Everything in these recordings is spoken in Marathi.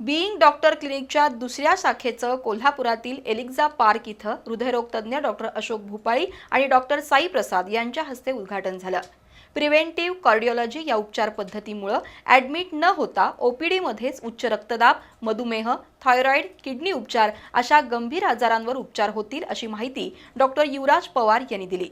बिईंग डॉक्टर क्लिनिकच्या दुसऱ्या शाखेचं कोल्हापुरातील एलिक्झा पार्क इथं हृदयरोगतज्ञ डॉक्टर अशोक भुपाळी आणि डॉक्टर साई प्रसाद यांच्या हस्ते उद्घाटन झालं. प्रिव्हेंटिव्ह कार्डिओलॉजी या उपचार पद्धतीमुळं ॲडमिट न होता ओपीडीमध्येच उच्च रक्तदाब मधुमेह थायरॉईड किडनी उपचार अशा गंभीर आजारांवर उपचार होतील अशी माहिती डॉक्टर युवराज पवार यांनी दिली.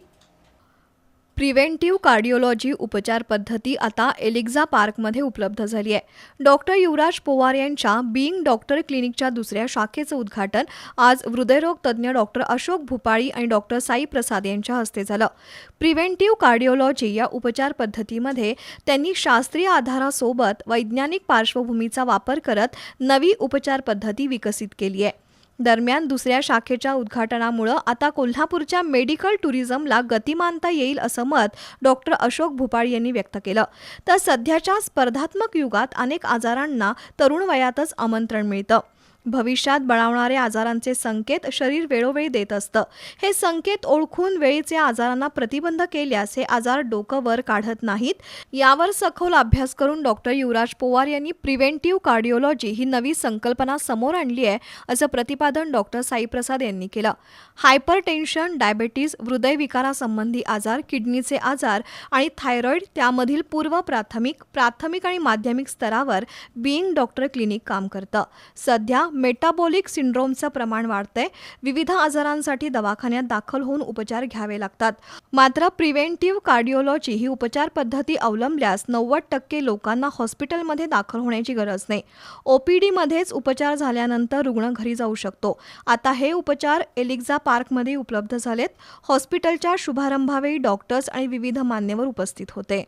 प्रिव्हेंटिव्ह कार्डिओलॉजी उपचार पद्धती आता एलिक्झा पार्कमध्ये उपलब्ध झाली आहे. डॉक्टर युवराज पोवार यांच्या बिईंग डॉक्टर क्लिनिकच्या दुसऱ्या शाखेचं उद्घाटन आज हृदयरोग तज्ज्ञ डॉक्टर अशोक भुपाळी आणि डॉक्टर साई प्रसाद यांच्या हस्ते झालं. प्रिव्हेंटिव्ह कार्डिओलॉजी या उपचार पद्धतीमध्ये त्यांनी शास्त्रीय आधारासोबत वैज्ञानिक पार्श्वभूमीचा वापर करत नवी उपचार पद्धती विकसित केली आहे. दरम्यान दुसऱ्या शाखेच्या उद्घाटनामुळं आता कोल्हापूरच्या मेडिकल टुरिझमला गतिमानता येईल असं मत डॉक्टर अशोक भुपाळ यांनी व्यक्त केलं. तर सध्याच्या स्पर्धात्मक युगात अनेक आजारांना तरुण वयातच आमंत्रण मिळतं. भविष्यात बळावणारे आजारांचे संकेत शरीर वेळोवेळी देत असतं. हे संकेत ओळखून वेळीचे आजारांना प्रतिबंध केल्यास हे आजार डोकं वर काढत नाहीत. यावर सखोल अभ्यास करून डॉक्टर युवराज पोवार यांनी प्रिव्हेंटिव्ह कार्डिओलॉजी ही नवी संकल्पना समोर आणली आहे असं प्रतिपादन डॉक्टर साईप्रसाद यांनी केलं. हायपर टेन्शन डायबेटीज हृदयविकारासंबंधी आजार किडनीचे आजार आणि थायरॉईड त्यामधील पूर्व प्राथमिक प्राथमिक आणि माध्यमिक स्तरावर बिईंग डॉक्टर क्लिनिक काम करतं. सध्या मेटाबॉलिक सिंड्रोमचं प्रमाण वाढतंय. विविध आजारांसाठी दवाखान्यात दाखल होऊन उपचार घ्यावे लागतात. मात्र प्रिव्हेंटिव्ह कार्डिओलॉजी ही उपचार पद्धती अवलंबल्यास नव्वद टक्के लोकांना हॉस्पिटलमध्ये दाखल होण्याची गरज नाही. ओपीडीमध्येच उपचार झाल्यानंतर रुग्ण घरी जाऊ शकतो. आता हे उपचार एलिक्झा पार्कमध्ये उपलब्ध झालेत. हॉस्पिटलच्या शुभारंभावेळी डॉक्टर्स आणि विविध मान्यवर उपस्थित होते.